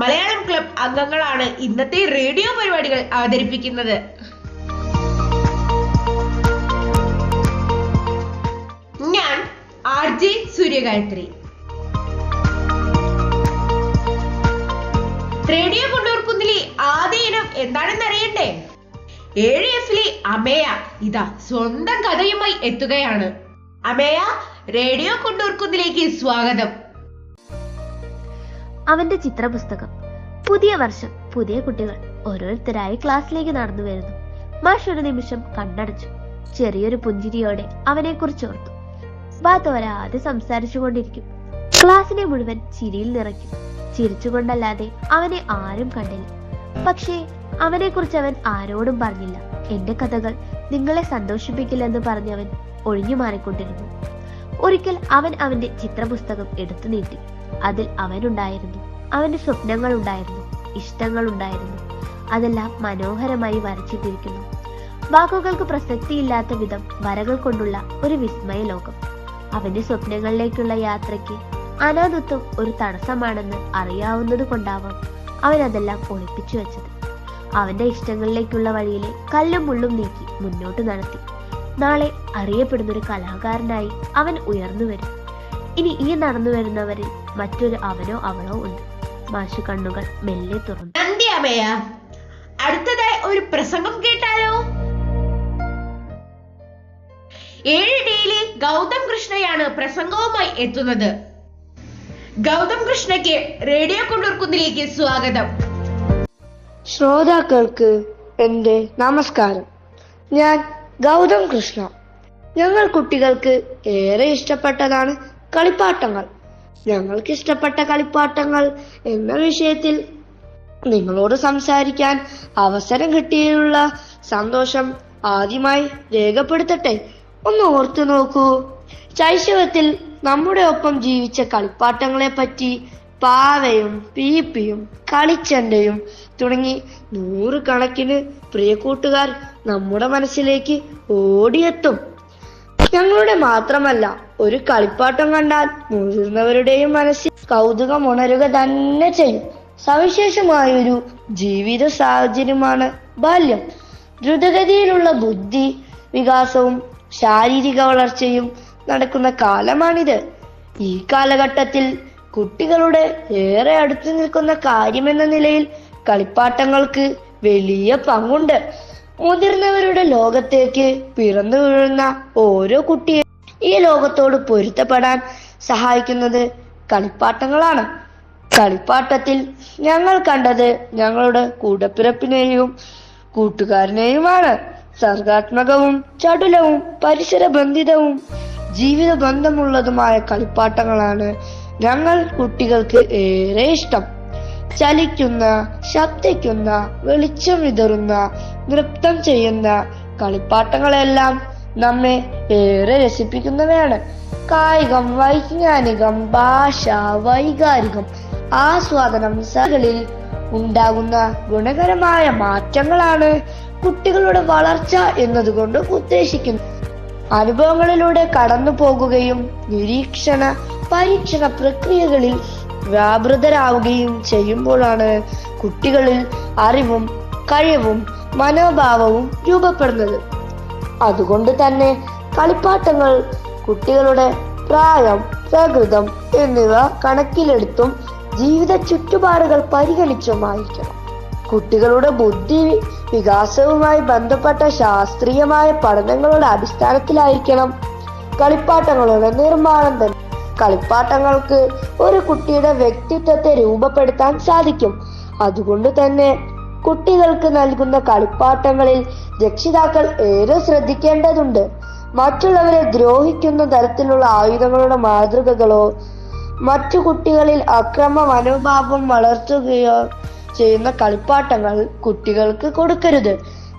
Malayalam club അംഗങ്ങളാണ് ഇന്നത്തെ radio പരിപാടികൾ അവതരിപ്പിക്കുന്നത്. ഞാൻ ആർ ജെ സൂര്യഗായത്രി. റേഡിയോ കൊണ്ടൂർക്കുന്നിലെ ആദ്യ ഇനം എന്താണെന്ന് അറിയണ്ടേ? ഏഴ് എഫിലെ അമേയ ഇതാ സ്വന്തം കഥയുമായി എത്തുകയാണ്. അമേയ റേഡിയോ കൊണ്ടൂർക്കുന്നിലേക്ക് സ്വാഗതം. അവന്റെ ചിത്രപുസ്തകം. പുതിയ വർഷം പുതിയ കുട്ടികൾ. ഓരോരുത്തരായി ക്ലാസ്സിലേക്ക് നടന്നു വരുന്നു. മാഷ് ഒരു നിമിഷം കണ്ണടച്ചു. ചെറിയൊരു പുഞ്ചിരിയോടെ അവനെ കുറിച്ച് ഓർത്തു ബാത്ത് സംസാരിച്ചു കൊണ്ടിരിക്കും. ക്ലാസ്സിനെ മുഴുവൻ ചിരിയിൽ നിറയ്ക്കും. ചിരിച്ചുകൊണ്ടല്ലാതെ അവനെ ആരും കണ്ടില്ല. പക്ഷേ അവനെ കുറിച്ച് അവൻ ആരോടും പറഞ്ഞില്ല. എന്റെ കഥകൾ നിങ്ങളെ സന്തോഷിപ്പിക്കില്ലെന്ന് പറഞ്ഞവൻ ഒഴിഞ്ഞു മാറിക്കൊണ്ടിരുന്നു. ഒരിക്കൽ അവൻ അവന്റെ ചിത്രപുസ്തകം എടുത്തു നീട്ടി. അതിൽ അവനുണ്ടായിരുന്നു. അവന്റെ സ്വപ്നങ്ങൾ ഉണ്ടായിരുന്നു ഇഷ്ടങ്ങൾ ഉണ്ടായിരുന്നു അതെല്ലാം മനോഹരമായി വരച്ചിട്ടിരിക്കുന്നു. വാക്കുകൾക്ക് പ്രസക്തിയില്ലാത്ത വിധം വരകൾ കൊണ്ടുള്ള ഒരു വിസ്മയ ലോകം. അവന്റെ സ്വപ്നങ്ങളിലേക്കുള്ള യാത്രയ്ക്ക് അനാഥത്വം ഒരു തടസ്സമാണെന്ന് അറിയാവുന്നത് കൊണ്ടാവാം അവൻ അതെല്ലാം ഒളിപ്പിച്ചു വെച്ചത്. അവന്റെ ഇഷ്ടങ്ങളിലേക്കുള്ള വഴിയിലെ കല്ലും മുള്ളും നീക്കി മുന്നോട്ട് നടത്തി. നാളെ അറിയപ്പെടുന്നൊരു കലാകാരനായി അവൻ ഉയർന്നു വരും. ഇനി ഈ നടന്നു വരുന്നവരിൽ മറ്റൊരു അവനോ അവളോ ഉണ്ട്. മാഷു കണ്ണുകൾ മെല്ലെ തുറന്നു. നന്ദി അമേയ. അടുത്തതായി ഒരു പ്രസംഗം കേട്ടാലോ? ഏഴ് ഡിയിലെ ഗൗതം കൃഷ്ണയാണ് പ്രസംഗവുമായി എത്തുന്നത്. ഗൗതം കൃഷ്ണയ്ക്ക് റേഡിയോ കൊണ്ടൂർക്കുന്നിലേക്ക് സ്വാഗതം. ശ്രോതാക്കൾക്ക് എന്റെ നമസ്കാരം. ഞാൻ ഗൗതം കൃഷ്ണ. ഞങ്ങൾ കുട്ടികൾക്ക് ഏറെ ഇഷ്ടപ്പെട്ടതാണ് കളിപ്പാട്ടങ്ങൾ. ഞങ്ങൾക്ക് ഇഷ്ടപ്പെട്ട കളിപ്പാട്ടങ്ങൾ എന്ന വിഷയത്തിൽ നിങ്ങളോട് സംസാരിക്കാൻ അവസരം കിട്ടിയുള്ള സന്തോഷം ആദ്യമായി രേഖപ്പെടുത്തട്ടെ? ഒന്ന് ഓർത്തു നോക്കൂ. ശൈശവത്തിൽ നമ്മുടെ ഒപ്പം ജീവിച്ച കളിപ്പാട്ടങ്ങളെ പറ്റി പാവയും പീപ്പിയും കളിച്ചണ്ടയും തുടങ്ങി നൂറുകണക്കിന് പ്രിയ കൂട്ടുകാർ നമ്മുടെ മനസ്സിലേക്ക് ഓടിയെത്തും. ഞങ്ങളുടെ മാത്രമല്ല ഒരു കളിപ്പാട്ടം കണ്ടാൽ മുതിർന്നവരുടെയും മനസ്സിൽ കൗതുകം ഉണരുക തന്നെ ചെയ്യും. സവിശേഷമായൊരു ജീവിത സാഹചര്യമാണ് ബാല്യം. ദ്രുതഗതിയിലുള്ള ബുദ്ധി വികാസവും ശാരീരിക വളർച്ചയും നടക്കുന്ന കാലമാണിത്. ഈ കാലഘട്ടത്തിൽ കുട്ടികളുടെ ഏറെ അടുത്ത് നിൽക്കുന്ന കാര്യമെന്ന നിലയിൽ കളിപ്പാട്ടങ്ങൾക്ക് വലിയ പങ്കുണ്ട്. മുതിർന്നവരുടെ ലോകത്തേക്ക് പിറന്നു വീഴുന്ന ഓരോ കുട്ടിയെ ഈ ലോകത്തോട് പൊരുത്തപ്പെടാൻ സഹായിക്കുന്നത് കളിപ്പാട്ടങ്ങളാണ്. കളിപ്പാട്ടത്തിൽ ഞങ്ങൾ കണ്ടത് ഞങ്ങളുടെ കൂടപ്പിറപ്പിനെയും കൂട്ടുകാരനെയുമാണ്. സർഗാത്മകവും ചടുലവും പരിസരബന്ധിതവും ജീവിത ബന്ധമുള്ളതുമായ കളിപ്പാട്ടങ്ങളാണ് ഞങ്ങൾ കുട്ടികൾക്ക് ഏറെ ഇഷ്ടം. ചലിക്കുന്ന ശബ്ദിക്കുന്ന വെളിച്ചം വിതറുന്ന നൃത്തം ചെയ്യുന്ന കളിപ്പാട്ടങ്ങളെല്ലാം നമ്മെ ഏറെ രസിപ്പിക്കുന്നവയാണ്. കായികം വൈജ്ഞാനികം ഭാഷ വൈകാരികം ആസ്വാദനം സകളിൽ ഉണ്ടാകുന്ന ഗുണകരമായ മാറ്റങ്ങളാണ് കുട്ടികളുടെ വളർച്ച എന്നതുകൊണ്ട് ഉദ്ദേശിക്കുന്നത്. അനുഭവങ്ങളിലൂടെ കടന്നു പോകുകയും നിരീക്ഷണ പരീക്ഷണ പ്രക്രിയകളിൽ വ്യാപൃതരാവുകയും ചെയ്യുമ്പോഴാണ് കുട്ടികളിൽ അറിവും കഴിവും മനോഭാവവും രൂപപ്പെടുന്നത്. അതുകൊണ്ട് തന്നെ കളിപ്പാട്ടങ്ങൾ കുട്ടികളുടെ പ്രായം പ്രകൃതം എന്നിവ കണക്കിലെടുത്തും ജീവിത ചുറ്റുപാടുകൾ പരിഗണിച്ചുമായിരിക്കണം. കുട്ടികളുടെ ബുദ്ധി വികാസവുമായി ബന്ധപ്പെട്ട ശാസ്ത്രീയമായ പഠനങ്ങളുടെ അടിസ്ഥാനത്തിലായിരിക്കണം കളിപ്പാട്ടങ്ങളുടെ നിർമ്മാണം തന്നെ. കളിപ്പാട്ടങ്ങൾക്ക് ഒരു കുട്ടിയുടെ വ്യക്തിത്വത്തെ രൂപപ്പെടുത്താൻ സാധിക്കും. അതുകൊണ്ട് തന്നെ കുട്ടികൾക്ക് നൽകുന്ന കളിപ്പാട്ടങ്ങളിൽ രക്ഷിതാക്കൾ ഏറെ ശ്രദ്ധിക്കേണ്ടതുണ്ട്. മറ്റുള്ളവരെ ദ്രോഹിക്കുന്ന തരത്തിലുള്ള ആയുധങ്ങളുടെ മാതൃകകളോ മറ്റു കുട്ടികളിൽ അക്രമ മനോഭാവം വളർത്തുകയോ ചെയ്യുന്ന കളിപ്പാട്ടങ്ങൾ കുട്ടികൾക്ക് കൊടുക്കരുത്.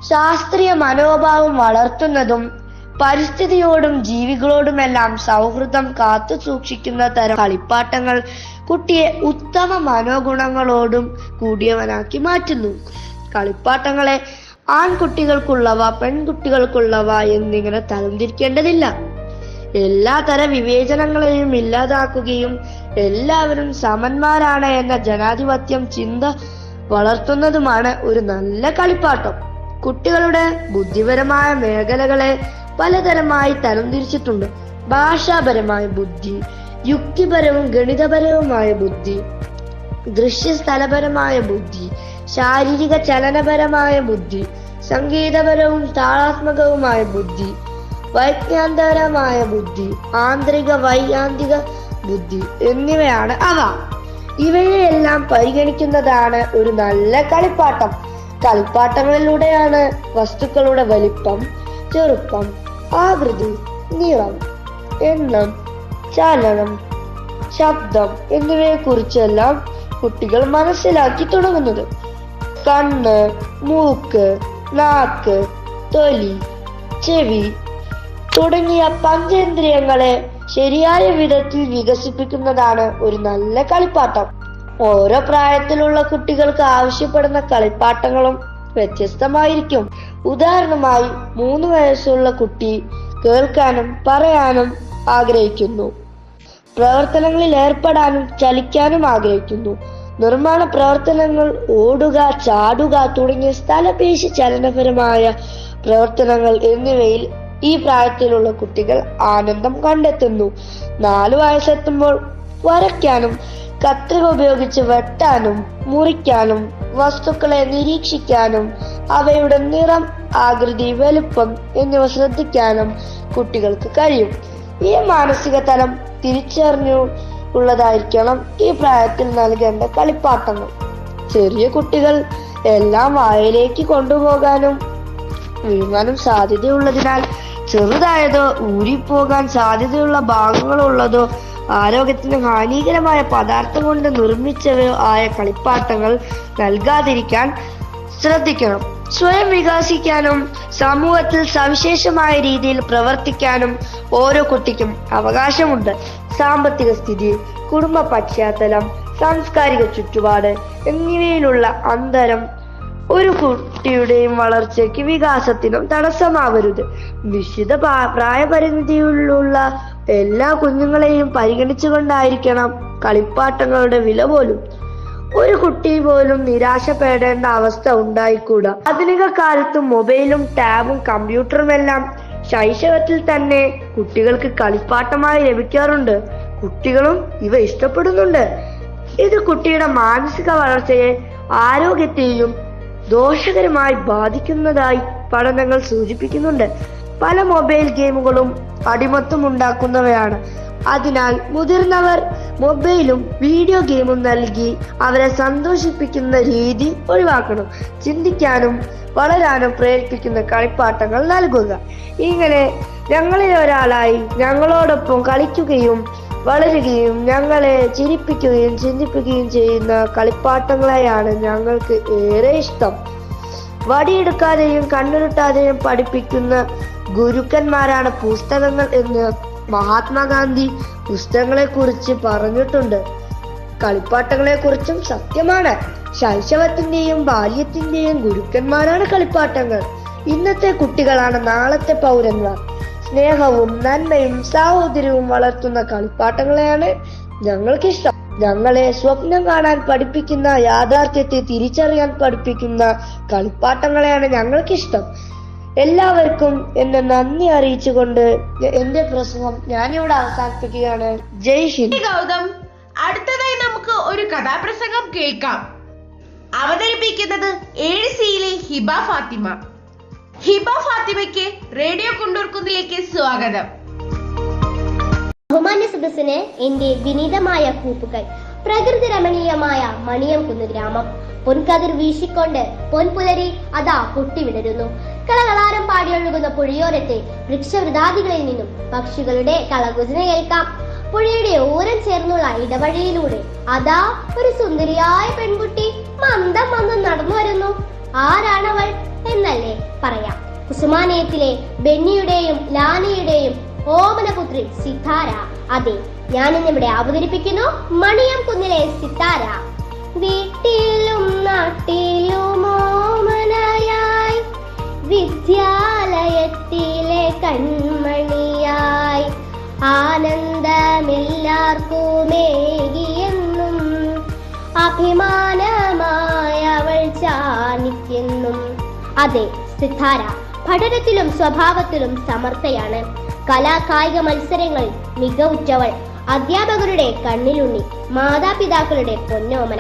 ശാസ്ത്രീയ മനോഭാവം വളർത്തുന്നതും പരിസ്ഥിതിയോടും ജീവികളോടുമെല്ലാം സൗഹൃദം കാത്തു സൂക്ഷിക്കുന്ന തരം കളിപ്പാട്ടങ്ങൾ കുട്ടിയെ ഉത്തമ മനോഗുണങ്ങളോടും കൂടിയവനാക്കി മാറ്റുന്നു. കളിപ്പാട്ടങ്ങളെ ആൺകുട്ടികൾക്കുള്ളവ പെൺകുട്ടികൾക്കുള്ളവ എന്നിങ്ങനെ തരംതിരിക്കേണ്ടതില്ല. എല്ലാ തര വിവേചനങ്ങളെയും ഇല്ലാതാക്കുകയും എല്ലാവരും സമന്മാരാണ് എന്ന ജനാധിപത്യം ചിന്ത വളർത്തുന്നതുമാണ് ഒരു നല്ല കളിപ്പാട്ടം. കുട്ടികളുടെ ബുദ്ധിപരമായ മേഖലകളെ പലതരമായി തരംതിരിച്ചിട്ടുണ്ട്. ഭാഷാപരമായ ബുദ്ധി യുക്തിപരവും ഗണിതപരവുമായ ബുദ്ധി ദൃശ്യസ്ഥലപരമായ ബുദ്ധി ശാരീരിക ചലനപരമായ ബുദ്ധി സംഗീതപരവും താളാത്മകവുമായ ബുദ്ധി വൈജ്ഞാന്തരമായ ബുദ്ധി ആന്തരിക വൈയാന്തിക ബുദ്ധി എന്നിവയാണ് അവ. ഇവയെല്ലാം പരിഗണിക്കുന്നതാണ് ഒരു നല്ല കളിപ്പാട്ടം. കളിപ്പാട്ടങ്ങളിലൂടെയാണ് വസ്തുക്കളുടെ വലിപ്പം ചെറുപ്പം ആകൃതി നിറം എണ്ണം ചലനം ശബ്ദം എന്നിവയെ കുറിച്ചെല്ലാം കുട്ടികൾ മനസ്സിലാക്കി തുടങ്ങുന്നത്. കണ്ണ് മൂക്ക് നാക്ക് തൊലി ചെവി തുടങ്ങിയ പഞ്ചേന്ദ്രിയങ്ങളെ ശരിയായ വിധത്തിൽ വികസിപ്പിക്കുന്നതാണ് ഒരു നല്ല കളിപ്പാട്ടം. ഓരോ പ്രായത്തിലുള്ള കുട്ടികൾക്ക് ആവശ്യപ്പെടുന്ന കളിപ്പാട്ടങ്ങളും വ്യത്യസ്തമായിരിക്കും. ഉദാഹരണമായി മൂന്ന് വയസ്സുള്ള കുട്ടി കേൾക്കാനും പറയാനും ആഗ്രഹിക്കുന്നു. പ്രവർത്തനങ്ങളിൽ ഏർപ്പെടാനും ചലിക്കാനും ആഗ്രഹിക്കുന്നു. നിർമ്മാണ പ്രവർത്തനങ്ങൾ ഓടുക ചാടുക തുടങ്ങിയ സ്ഥലപേശി ചലനപരമായ പ്രവർത്തനങ്ങൾ എന്നിവയിൽ ഈ പ്രായത്തിലുള്ള കുട്ടികൾ ആനന്ദം കണ്ടെത്തുന്നു. നാലു വയസ്സെത്തുമ്പോൾ വരയ്ക്കാനും കത്രിക ഉപയോഗിച്ച് വെട്ടാനും മുറിക്കാനും വസ്തുക്കളെ നിരീക്ഷിക്കാനും അവയുടെ നിറം ആകൃതി വലുപ്പം എന്നിവ ശ്രദ്ധിക്കാനും കുട്ടികൾക്ക് കഴിയും. ഈ മാനസിക തലം തിരിച്ചറിഞ്ഞു ഉള്ളതായിരിക്കണം ഈ പ്രായത്തിൽ നൽകേണ്ട കളിപ്പാട്ടങ്ങൾ. ചെറിയ കുട്ടികൾ എല്ലാം വായിലേക്ക് കൊണ്ടുപോകാനും വീഴാനും സാധ്യതയുള്ളതിനാൽ ചെറുതായതോ ഊരിപ്പോകാൻ സാധ്യതയുള്ള ഭാഗങ്ങളുള്ളതോ ആരോഗ്യത്തിന് ഹാനികരമായ പദാർത്ഥം കൊണ്ട് നിർമ്മിച്ചവയോ ആയ കളിപ്പാട്ടങ്ങൾ നൽകാതിരിക്കാൻ ശ്രദ്ധിക്കണം. സ്വയം വികസിക്കാനും സമൂഹത്തിൽ സവിശേഷമായ രീതിയിൽ പ്രവർത്തിക്കാനും ഓരോ കുട്ടിക്കും അവകാശമുണ്ട്. സാമ്പത്തിക സ്ഥിതി കുടുംബ പശ്ചാത്തലം സാംസ്കാരിക ചുറ്റുപാട് എന്നിവയിലുള്ള അന്തരം ഒരു കുട്ടിയുടെയും വളർച്ചയ്ക്ക് വികാസത്തിനും തടസ്സമാവരുത്. നിശ്ചിത പ്രാ- പ്രായപരിമിതിയിലുള്ള എല്ലാ കുഞ്ഞുങ്ങളെയും പരിഗണിച്ചുകൊണ്ടായിരിക്കണം കളിപ്പാട്ടങ്ങളുടെ വില പോലും. ഒരു കുട്ടി പോലും നിരാശപ്പെടേണ്ട അവസ്ഥ ഉണ്ടായിക്കൂടാ. ആധുനിക കാലത്ത് മൊബൈലും ടാബും കമ്പ്യൂട്ടറും എല്ലാം ശൈശവത്തിൽ തന്നെ കുട്ടികൾക്ക് കളിപ്പാട്ടമായി ലഭിക്കാറുണ്ട്. കുട്ടികളും ഇവ ഇഷ്ടപ്പെടുന്നുണ്ട്. ഇത് കുട്ടിയുടെ മാനസിക വളർച്ചയെ ആരോഗ്യത്തെയും ദോഷകരമായി ബാധിക്കുന്നതായി പഠനങ്ങൾ സൂചിപ്പിക്കുന്നുണ്ട്. പല മൊബൈൽ ഗെയിമുകളും അടിമത്തം ഉണ്ടാക്കുന്നവയാണ്. അതിനാൽ മുതിർന്നവർ മൊബൈലും വീഡിയോ ഗെയിമും നൽകി അവരെ സന്തോഷിപ്പിക്കുന്ന രീതി ഒഴിവാക്കണം. ചിന്തിക്കാനും വളരാനും പ്രേരിപ്പിക്കുന്ന കളിപ്പാട്ടങ്ങൾ നൽകുക. ഇങ്ങനെ ഞങ്ങളിൽ ഒരാളായി ഞങ്ങളോടൊപ്പം കളിക്കുകയും വളരുകയും ഞങ്ങളെ ചിരിപ്പിക്കുകയും ചിന്തിപ്പിക്കുകയും ചെയ്യുന്ന കളിപ്പാട്ടങ്ങളെയാണ് ഞങ്ങൾക്ക് ഏറെ ഇഷ്ടം. വടിയെടുക്കാതെയും കണ്ണുരുട്ടാതെയും പഠിപ്പിക്കുന്ന ഗുരുക്കന്മാരാണ് പുസ്തകങ്ങൾ എന്ന് മഹാത്മാഗാന്ധി പുസ്തകങ്ങളെ കുറിച്ച് പറഞ്ഞിട്ടുണ്ട്. കളിപ്പാട്ടങ്ങളെ കുറിച്ചും സത്യമാണ്. ശൈശവത്തിന്റെയും ബാല്യത്തിന്റെയും ഗുരുക്കന്മാരാണ് കളിപ്പാട്ടങ്ങൾ. ഇന്നത്തെ കുട്ടികളാണ് നാളത്തെ പൗരന്മാർ. സ്നേഹവും നന്മയും സാഹോദര്യവും വളർത്തുന്ന കളിപ്പാട്ടങ്ങളെയാണ് ഞങ്ങൾക്കിഷ്ടം. ഞങ്ങളെ സ്വപ്നം കാണാൻ പഠിപ്പിക്കുന്ന യാഥാർത്ഥ്യത്തെ തിരിച്ചറിയാൻ പഠിപ്പിക്കുന്ന കളിപ്പാട്ടങ്ങളെയാണ് ഞങ്ങൾക്കിഷ്ടം. എല്ലാവർക്കും എന്നെ നന്ദി അറിയിച്ചുകൊണ്ട് എന്റെ പ്രസംഗം ഞാനിവിടെ അവസാനിപ്പിക്കുകയാണ്. ജയ് ഹിന്ദ്. ഗൗതം. അടുത്തതായി നമുക്ക് ഒരു കഥാപ്രസംഗം കേൾക്കാം. അവതരിപ്പിക്കുന്നത് ഏഴ് സിയിലെ ഹിബ ഫാത്തിമ. ഹിബ ഫാത്തിമയ്ക്ക് റേഡിയോ കുണ്ടൂർക്കുന്നിലേക്ക് സ്വാഗതം. ബഹുമാന്യ സദസ്സിന് എന്റെ വിനീതമായ കൂപ്പുകൾ പ്രകൃതി രമണീയമായ മണിയം കുന്ന് ഗ്രാമം. പൊൻകതിർ വീശിക്കൊണ്ട് പൊൻപുലരി അതാ പൊട്ടിവിടരുന്നു കളകളാരം പാടിയൊഴുകുന്ന പുഴയോരത്തെ വൃക്ഷവൃതാദികളിൽ നിന്നും പക്ഷികളുടെ കളകുചന കേൾക്കാം. പുഴയുടെ ഓരം ചേർന്നുള്ള ഇടവഴിയിലൂടെ അതാ ഒരു സുന്ദരിയായ പെൺകുട്ടി മന്ദം മന്ദം നടന്നു വരുന്നു. ആരാണവൾ? എന്നല്ലേ പറയാം. കുസുമാനയത്തിലെ ബെന്നിയുടെയും ലാനയുടെയും ഓമനപുത്രി സിതാര അതെ ഞാൻ ഇന്നിവിടെ അവതരിപ്പിക്കുന്നു മണിയം കുന്നിലെ സിതാര വീട്ടിലും നാട്ടിലും ഓമനയായി വിദ്യാലയത്തിലെ കൺമണിയായി. ആനന്ദമില്ലാർക്കുമേകിയെന്നും അഭിമാനമായ അതെ സിത്താര പഠനത്തിലും സ്വഭാവത്തിലും സമർത്ഥയാണ് കലാകായിക മത്സരങ്ങളിൽ മികവുറ്റവൾ അധ്യാപകരുടെ കണ്ണിലുണ്ണി മാതാപിതാക്കളുടെ പൊന്നോമന.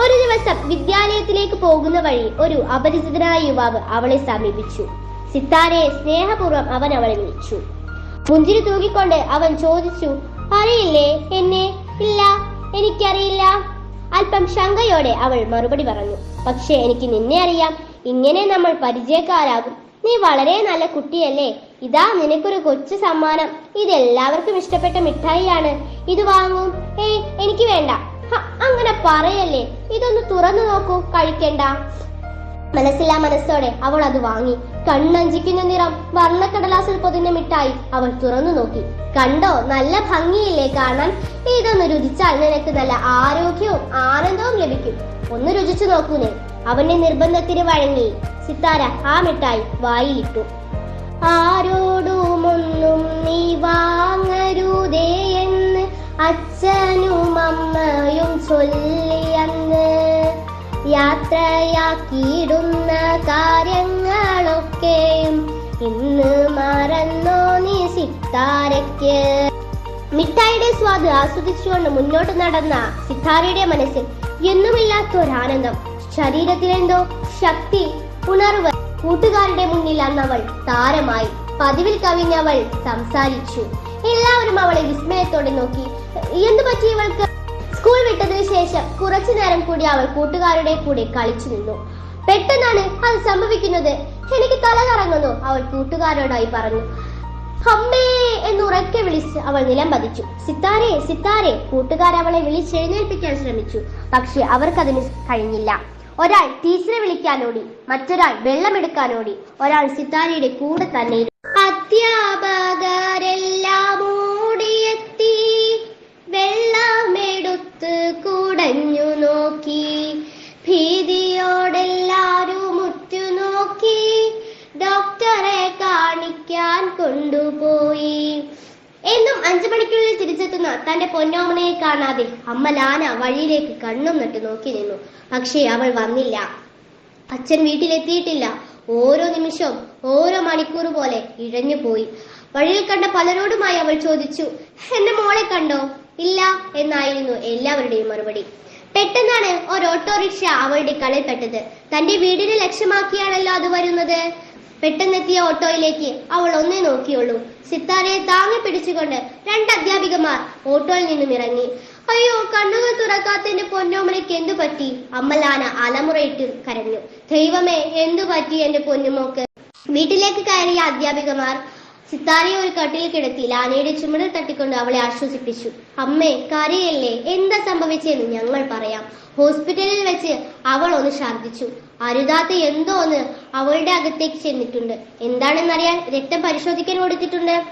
ഒരു ദിവസം വിദ്യാലയത്തിലേക്ക് പോകുന്ന വഴി ഒരു അപരിചിതനായ യുവാവ് അവളെ സമീപിച്ചു. സിത്താരയെ സ്നേഹപൂർവം അവൻ അവളെ വിളിച്ചു. പുഞ്ചിരി തൂക്കിക്കൊണ്ട് അവൻ ചോദിച്ചു അറിയില്ലേ? എന്നെ? ഇല്ല എനിക്കറിയില്ല. അല്പം ശങ്കയോടെ അവൾ മറുപടി പറഞ്ഞു പക്ഷേ എനിക്ക് നിന്നെ അറിയാം. ഇങ്ങനെ നമ്മൾ പരിചയക്കാരാകും. നീ വളരെ നല്ല കുട്ടിയല്ലേ? ഇതാ നിനക്കൊരു കൊച്ചു സമ്മാനം. ഇത് എല്ലാവർക്കും ഇഷ്ടപ്പെട്ട മിഠായിയാണ്. ഇത് വാങ്ങും. ഏയ് എനിക്ക് വേണ്ട. അങ്ങനെ പറയല്ലേ? ഇതൊന്ന് തുറന്നു നോക്കൂ. കഴിക്കണ്ട. മനസ്സില്ലാ മനസ്സോടെ അവൾ അത് വാങ്ങി. കണ്ണഞ്ചിക്കുന്ന നിറം വർണക്കടലാസിൽ പൊതിഞ്ഞ മിഠായി അവൾ തുറന്നു നോക്കി. കണ്ടോ? നല്ല ഭംഗിയില്ലേ കാണാൻ? ഇതൊന്ന് രുചിച്ചാൽ നിനക്ക് നല്ല ആരോഗ്യവും ആനന്ദവും ലഭിക്കും. ഒന്ന് രുചിച്ചു നോക്കൂനെ അവന്റെ നിർബന്ധത്തിന് വഴങ്ങി സിത്താര ആ മിഠായി വായിലിട്ടു. ആരോടുമൊന്നും നീ വാങ്ങരുതേ എന്ന് അച്ഛനും അമ്മയും ചൊല്ലിയന്ന് യാത്രയാക്കിയിടുന്ന കാര്യങ്ങളൊക്കെയും ഇന്ന് മറന്നോ നീ സിത്താരയ്ക്ക്? മിഠായിയുടെ സ്വാദ് ആസ്വദിച്ചുകൊണ്ട് മുന്നോട്ട് നടന്ന സിത്താരയുടെ മനസ്സിൽ എന്നുമില്ലാത്തൊരാനന്ദം ശരീരത്തിലെന്തോ ശക്തി ഉണർവ്. കൂട്ടുകാരുടെ മുന്നിൽ അന്നവൾ താരമായി പതിവിൽ കവിഞ്ഞവൾ സംസാരിച്ചു. എല്ലാവരും അവളെ വിസ്മയത്തോടെ നോക്കി. എന്തു പറ്റി ഇവൾക്ക് സ്കൂൾ വിട്ടതിനു ശേഷം കുറച്ചു നേരം കൂടി അവൾ കൂട്ടുകാരുടെ കൂടെ കളിച്ചു നിന്നു. പെട്ടെന്നാണ് അത് സംഭവിക്കുന്നത്. എനിക്ക് തല കറങ്ങുന്നു അവൾ കൂട്ടുകാരോടായി പറഞ്ഞു. അമ്മേ എന്ന് ഉറക്കെ വിളിച്ച് അവൾ നിലം പതിച്ചു. സിത്താരെ സിത്താരെ കൂട്ടുകാർ അവളെ വിളിച്ചെഴുന്നേൽപ്പിക്കാൻ ശ്രമിച്ചു. പക്ഷെ അവർക്കതിന് കഴിഞ്ഞില്ല. ഒരാൾ ടീച്ചറെ വിളിക്കാനോടി മറ്റൊരാൾ വെള്ളമെടുക്കാനോടി ഒരാൾ സിത്താരയുടെ കൂടെ തന്നെ. അധ്യാപകരെല്ലാം ഓടിയെത്തി വെള്ളമെടുത്ത് കുടഞ്ഞു നോക്കി. ഭീതിയോടെല്ലാരും ഉറ്റുനോക്കി. ഡോക്ടറെ കാണിക്കാൻ കൊണ്ടുപോയി. എന്നും അഞ്ചു മണിക്കുള്ളിൽ തിരിച്ചെത്തുന്ന തന്റെ പൊന്നോമനയെ കാണാതെ അമ്മ ലാന വഴിയിലേക്ക് കണ്ണും നട്ട് നോക്കി നിന്നു. പക്ഷേ അവൾ വന്നില്ല. അച്ഛൻ വീട്ടിലെത്തിയിട്ടില്ല. ഓരോ നിമിഷവും ഓരോ മണിക്കൂർ പോലെ ഇഴഞ്ഞു പോയി. വഴിയിൽ കണ്ട പലരോടുമായി അവൾ ചോദിച്ചു എന്റെ മോളെ കണ്ടോ? ഇല്ല എന്നായിരുന്നു എല്ലാവരുടെയും മറുപടി. പെട്ടെന്നാണ് ഒരു ഓട്ടോറിക്ഷ അവളുടെ കളിൽപ്പെട്ടത് തന്റെ വീടിനെ ലക്ഷ്യമാക്കിയാണല്ലോ അത് വരുന്നത്? പെട്ടെന്നെത്തിയ ഓട്ടോയിലേക്ക് അവൾ ഒന്നേ നോക്കിയുള്ളൂ. സിത്താരയെ താങ്ങി പിടിച്ചുകൊണ്ട് രണ്ട് അധ്യാപികമാർ ഓട്ടോയിൽ നിന്നും ഇറങ്ങി. അയ്യോ കണ്ണുകൾ തുറക്കാത്തതിന്റെ പൊന്നോമനയ്ക്ക് എന്തു പറ്റി? അമ്മലാന അലമുറയിട്ട് കരഞ്ഞു. ദൈവമേ എന്തു പറ്റി എന്റെ പൊന്നുമോക്ക്? വീട്ടിലേക്ക് കയറിയ അധ്യാപികമാർ സിത്താരയെ ഒരു കട്ടിൽ കിടത്തി ലാനയുടെ ചുമടൽ തട്ടിക്കൊണ്ട് അവളെ ആശ്വസിപ്പിച്ചു. അമ്മേ കരയല്ലേ? എന്താ സംഭവിച്ചെന്ന് ഞങ്ങൾ പറയാം. ഹോസ്പിറ്റലിൽ വെച്ച് അവൾ ഒന്ന് ഛർദ്ദിച്ചു അരുതാത്ത എന്തോ ഒന്ന് അവളുടെ അകത്തേക്ക് ചെന്നിട്ടുണ്ട്. എന്താണെന്നറിയാൻ രക്തം പരിശോധിക്കാൻ കൊടുത്തിട്ടുണ്ട്.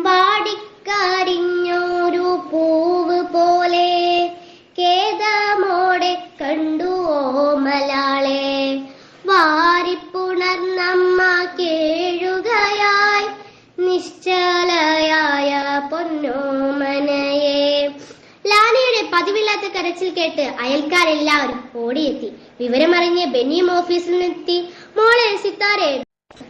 വാടിക്കരിഞ്ഞൊരു പൂവ് പോലെ കേതമോടെ കണ്ടു ഓമലാളെ. വാരിപ്പുണർന്നമ്മ കേഴുകയായി നിശ്ചലയായ പൊന്നോമനയെ. ലാനയുടെ പതിവില്ലാത്ത കരച്ചിൽ കേട്ട് അയൽക്കാരെല്ലാവരും ഓടിയെത്തി. വിവരമറിഞ്ഞ് ബെന്നിയും ഓഫീസിൽ നിന്നെത്തി. മോളെ സിത്താരെ.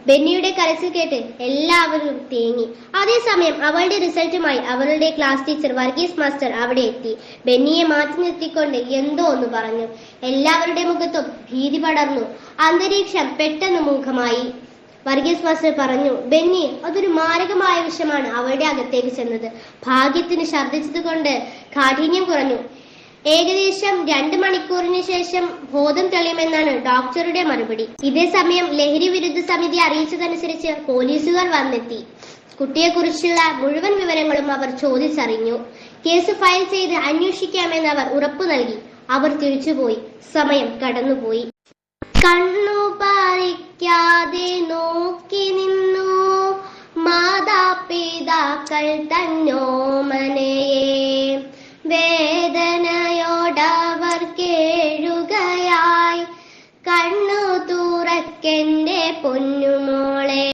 ബെന്നിയുടെ കരച്ചിൽ കേട്ട് എല്ലാവരും തേങ്ങി. അതേസമയം അവളുടെ റിസൾട്ടുമായി അവളുടെ ക്ലാസ് ടീച്ചർ വർഗീസ് മാസ്റ്റർ അവിടെ എത്തി. ബെന്നിയെ മാറ്റി നിർത്തിക്കൊണ്ട് എന്തോ ഒന്ന് പറഞ്ഞു. എല്ലാവരുടെ മുഖത്തും ഭീതി പടർന്നു. അന്തരീക്ഷം പെട്ടെന്ന് മൂഖമായി വർഗീസ് മാസ്റ്റർ പറഞ്ഞു ബെന്നി അതൊരു മാരകമായ വിഷമാണ് അവളുടെ അകത്തേക്ക് ചെന്നത്. ഭാഗ്യത്തിന് ഛർദ്ദിച്ചത് കൊണ്ട് കാഠിന്യം കുറഞ്ഞു. ഏകദേശം രണ്ട് മണിക്കൂറിന് ശേഷം ബോധം തെളിയുമെന്നാണ് ഡോക്ടറുടെ മറുപടി. ഇതേ സമയം ലഹരി വിരുദ്ധ സമിതി അറിയിച്ചതനുസരിച്ച് പോലീസുകാർ വന്നെത്തി. കുട്ടിയെക്കുറിച്ചുള്ള മുഴുവൻ വിവരങ്ങളും അവർ ചോദിച്ചറിഞ്ഞു. കേസ് ഫയൽ ചെയ്ത് അന്വേഷിക്കാമെന്ന് അവർ ഉറപ്പു നൽകി. അവർ തിരിച്ചുപോയി. സമയം കടന്നുപോയി. കണ്ണു പാലിക്കാതെ നോക്കി നിന്നു. മാതാപിതാക്കൾ തന്നോമനയെ. വേദനയോടവർ കേഴുകയായി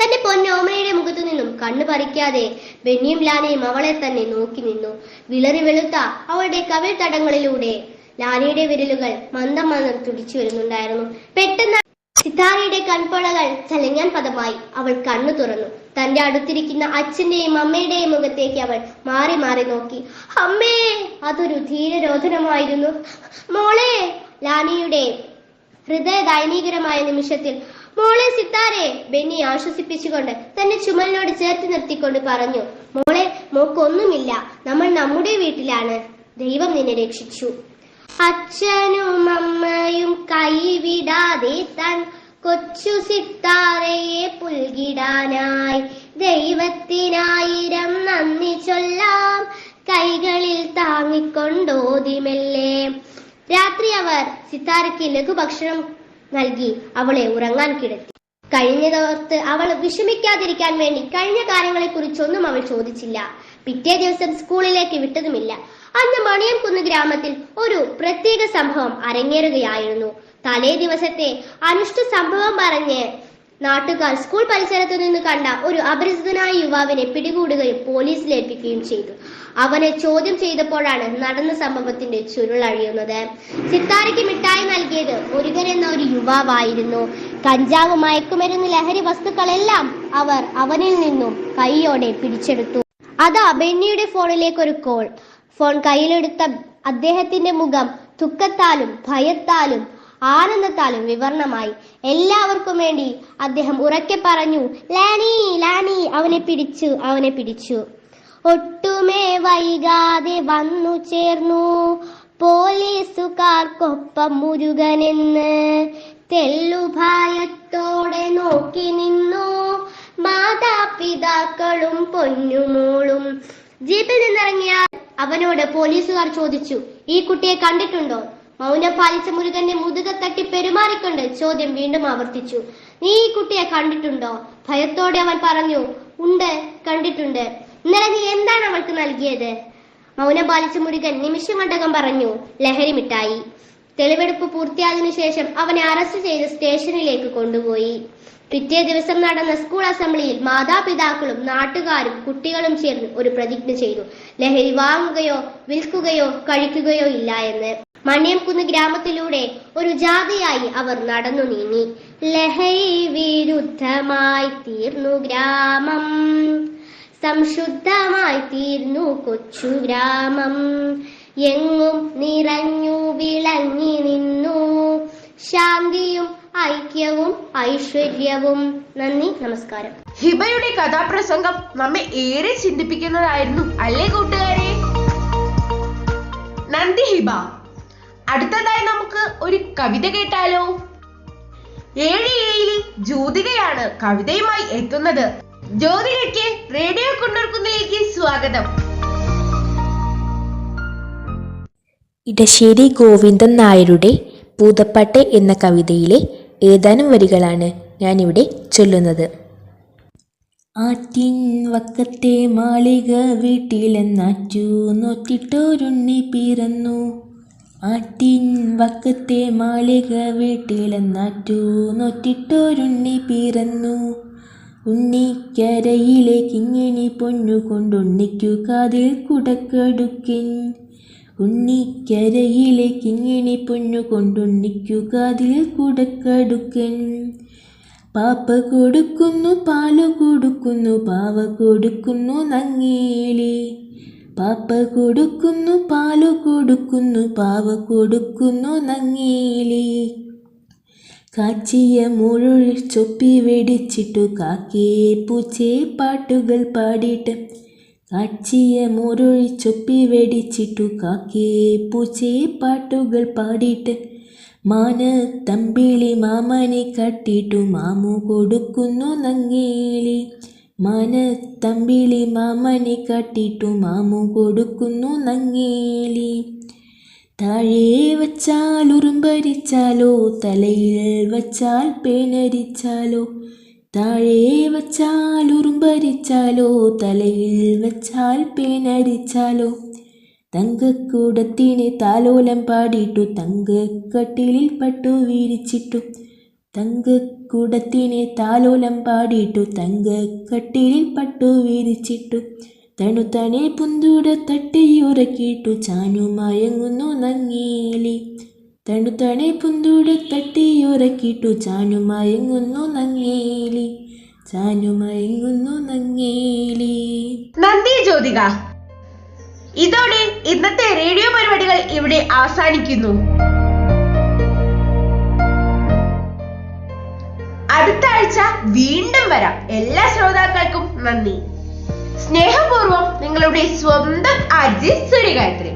തന്റെ പൊന്നോമനയുടെ മുഖത്തു നിന്നും കണ്ണു പറിക്കാതെ ബെന്നിയും ലാനയും അവളെ തന്നെ നോക്കി നിന്നു. വിളറി വെളുത്ത അവളുടെ കവിൾ തടങ്ങളിലൂടെ ലാനയുടെ വിരലുകൾ മന്ദം മന്ദം തുടിച്ചു വരുന്നുണ്ടായിരുന്നു. പെട്ടെന്ന് സിതാരയുടെ കൺപൊളകൾ ചലങ്ങാൻ പദമായി അവൾ കണ്ണു തുറന്നു. തന്റെ അടുത്തിരിക്കുന്ന അച്ഛന്റെയും അമ്മയുടെയും മുഖത്തേക്ക് അവൾ മാറി മാറി നോക്കി. അമ്മേ അതൊരു ധീരരോധനമായിരുന്നു. മോളെ ലാനിയുടെ ഹൃദയ ദയനീകരമായ നിമിഷത്തിൽ മോളെ സിത്താരെ ബെന്നി ആശ്വസിപ്പിച്ചുകൊണ്ട് തന്നെ ചുമലിനോട് ചേർത്ത് നിർത്തിക്കൊണ്ട് പറഞ്ഞു മോളെ മോക്കൊന്നുമില്ല. നമ്മൾ നമ്മുടെ വീട്ടിലാണ്. ദൈവം നിന്നെ രക്ഷിച്ചു. അച്ഛനും അമ്മയും കൈവിടാതെ താൻ കൊച്ചു സിത്താരയെ പുൽകിടാനായി ദൈവത്തിനായിരം നന്ദി ചൊല്ലാം കൈകളിൽ താങ്ങിക്കൊണ്ടോതിമെല്ലേ. രാത്രി അവർ സിത്താരയ്ക്ക് ലഘുഭക്ഷണം നൽകി അവളെ ഉറങ്ങാൻ കിടത്തി. കഴിഞ്ഞതോർത്ത് അവൾ വിഷമിക്കാതിരിക്കാൻ വേണ്ടി കഴിഞ്ഞ കാര്യങ്ങളെ കുറിച്ചൊന്നും അവൾ ചോദിച്ചില്ല. പിറ്റേ ദിവസം സ്കൂളിലേക്ക് വിട്ടതുമില്ല. അന്ന് മണിയംകുന്ന് ഗ്രാമത്തിൽ ഒരു പ്രത്യേക സംഭവം അരങ്ങേറുകയായിരുന്നു. തലേ ദിവസത്തെ അനുഷ്ഠ സംഭവം പറഞ്ഞ് നാട്ടുകാർ സ്കൂൾ പരിസരത്തു നിന്ന് കണ്ട ഒരു അപരിചിതനായ യുവാവിനെ പിടികൂടുകയും പോലീസിലേൽപ്പിക്കുകയും ചെയ്തു. അവനെ ചോദ്യം ചെയ്തപ്പോഴാണ് നടന്ന സംഭവത്തിന്റെ ചുരുളഴിയുന്നത് സിത്താരയ്ക്ക് മിഠായി നൽകിയത് മുരുകൻ എന്ന ഒരു യുവാവായിരുന്നു. കഞ്ചാവ് മയക്കുമരുന്ന് ലഹരി വസ്തുക്കളെല്ലാം അവർ അവനിൽ നിന്നും കൈയോടെ പിടിച്ചെടുത്തു. അതാ ബെന്നിയുടെ ഫോണിലേക്ക് ഒരു കോൾ. ഫോൺ കയ്യിലെടുത്ത അദ്ദേഹത്തിന്റെ മുഖം ദുഃഖത്താലും ഭയത്താലും ആനന്ദത്താലും വിവർണമായി. എല്ലാവർക്കും വേണ്ടി അദ്ദേഹം ഉറക്കെ പറഞ്ഞു ലാനി ലാനി അവനെ പിടിച്ചു അവനെ പിടിച്ചു. ഒട്ടുമേ വൈകാതെ വന്നു ചേർന്നു. പോലീസുകാർക്കൊപ്പം മുരുകനെന്ന് തെല്ലുഭായത്തോടെ നോക്കി നിന്നു. മാതാപിതാക്കളും പൊന്നുമോളും ജീപ്പിൽ നിന്നിറങ്ങിയ അവനോട് പോലീസുകാർ ചോദിച്ചു ഈ കുട്ടിയെ കണ്ടിട്ടുണ്ടോ? മൗനം പാലിച്ച മുരുകന്റെ മുതുക തട്ടി പെരുമാറിക്കൊണ്ട് ചോദ്യം വീണ്ടും ആവർത്തിച്ചു നീ ഈ കുട്ടിയെ കണ്ടിട്ടുണ്ടോ? ഭയത്തോടെ അവൻ പറഞ്ഞു ഉണ്ട് കണ്ടിട്ടുണ്ട്. ഇന്നലെ നീ എന്താണ് അവൾക്ക് നൽകിയത്? മൗനം പാലിച്ച മുരുകൻ നിമിഷങ്ങണ്ടകം പറഞ്ഞു ലഹരി മിഠായി. തെളിവെടുപ്പ് പൂർത്തിയായതിനു ശേഷം അവനെ അറസ്റ്റ് ചെയ്ത് സ്റ്റേഷനിലേക്ക് കൊണ്ടുപോയി. പിറ്റേ ദിവസം നടന്ന സ്കൂൾ അസംബ്ലിയിൽ മാതാപിതാക്കളും നാട്ടുകാരും കുട്ടികളും ചേർന്ന് ഒരു പ്രതിജ്ഞ ചെയ്തു. ലഹരി വാങ്ങുകയോ വിൽക്കുകയോ കഴിക്കുകയോ ഇല്ല എന്ന്. മണിയംകുന്ന് ഗ്രാമത്തിലൂടെ ഒരു ജാഥയായി അവർ നടന്നു നീങ്ങി. ലഹരി വിരുദ്ധമായി തീർന്നു ഗ്രാമം. സംശുദ്ധമായി തീർന്നു കൊച്ചു ഗ്രാമം. എങ്ങും നിറഞ്ഞു വിളങ്ങി നിന്നു. ശാന്തിയും ഐക്യവും ഐശ്വര്യവും. നന്ദി നമസ്കാരം. ഹിബയുടെ കഥാപ്രസംഗം നമ്മെ ഏറെ ചിന്തിപ്പിക്കുന്നതായിരുന്നു അല്ലേ കൂട്ടുകാരെ? നന്ദി ഹിബ അടുത്തതായി നമുക്ക് ഒരു കവിത കേട്ടാലോ? ഏഴ് ഏഴിൽ ജ്യോതികയാണ് കവിതയുമായി എത്തുന്നത്. ജ്യോതികയ്ക്ക് റേഡിയോ കൊണ്ടിരിക്കുന്നതിലേക്ക് സ്വാഗതം. ഇടശ്ശേരി ഗോവിന്ദൻ നായരുടെ പൂതപ്പാട്ട് എന്ന കവിതയിലെ ഏതാനും വരികളാണ് ഞാനിവിടെ ചൊല്ലുന്നത്. ആറ്റിൻ വക്കത്തെ മാളിക വീട്ടിലെന്നാറ്റു നോറ്റിട്ടൊരുണ്ണി പിറന്നു. ആറ്റിൻ വക്കത്തെ മാളിക വീട്ടിലെന്നാറ്റു നോറ്റിട്ടൊരുണ്ണി പിറന്നു. ഉണ്ണിക്കരയിലേക്കിങ്ങിനി പൊന്നു കൊണ്ടുണ്ണിക്കു കാതിൽ കുടക്കെടുക്കിൻ. ഉണ്ണിക്കരയിലേക്കിങ്ങിനി പൊന്നു കൊണ്ടുണ്ണിക്കു കാതിൽ കുടക്കെടുക്കൻ. പാപ്പ കൊടുക്കുന്നു പാൽ കൊടുക്കുന്നു പാവ കൊടുക്കുന്നു നങ്ങേലി. പാപ്പ കൊടുക്കുന്നു പാൽ കൊടുക്കുന്നു പാവ കൊടുക്കുന്നു നങ്ങേലി. കാച്ചിയ മുഴുവിൽ ചൊപ്പി വെടിച്ചിട്ടു കാക്കിയെ പൂച്ചേ പാട്ടുകൾ പാടിയിട്ട്. കാച്ചിയ മുറുഴി ചൊപ്പി വെടിച്ചിട്ടു കാക്കിയെ പൂച്ചേ പാട്ടുകൾ പാടിയിട്ട്. മാന തമ്പിളി മാമനെ കട്ടിട്ടു മാമു കൊടുക്കുന്നു നങ്ങേലി. മാന തമ്പിളി മാമനെ കട്ടിട്ടു മാമു കൊടുക്കുന്നു നങ്ങേലി. താഴെ വച്ചാൽ ഉറുമ്പരിച്ചാലോ തലയിൽ വച്ചാൽ പേനരിച്ചാലോ? താഴെ വച്ചാൽ ഉറുമ്പരിച്ചാലോ തലയിൽ വച്ചാൽ പേനരിച്ചാലോ? തങ്കക്കൂടത്തിന് താലോലം പാടിയിട്ടു തങ്കക്കട്ടിലിൽ പട്ടു വീരിച്ചിട്ടു. തങ്കക്കൂടത്തിന് താലോലം പാടിയിട്ടു തങ്കക്കട്ടിലിൽ പട്ടു വിരിച്ചിട്ടു. തണുത്തനെ പുന്തൂട തട്ടിയുറക്കിയിട്ടു ചാനുമയങ്ങുന്നു നങ്ങേലി. തണുത്തനെ പുന്തൂട തട്ടിയുറക്കിയിട്ടു ചാനുമയങ്ങുന്നു നങ്ങേലി. ചാനുമയങ്ങുന്നു നങ്ങേലി. നന്ദി ജ്യോതിക. ഇതോടെ ഇന്നത്തെ റേഡിയോ പരിപാടികൾ ഇവിടെ അവസാനിക്കുന്നു. അടുത്ത ആഴ്ച വീണ്ടും വരാം. എല്ലാ ശ്രോതാക്കൾക്കും നന്ദി. സ്നേഹപൂർവം നിങ്ങളുടെ സ്വന്തം ആർജി സൂര്യഗായത്രി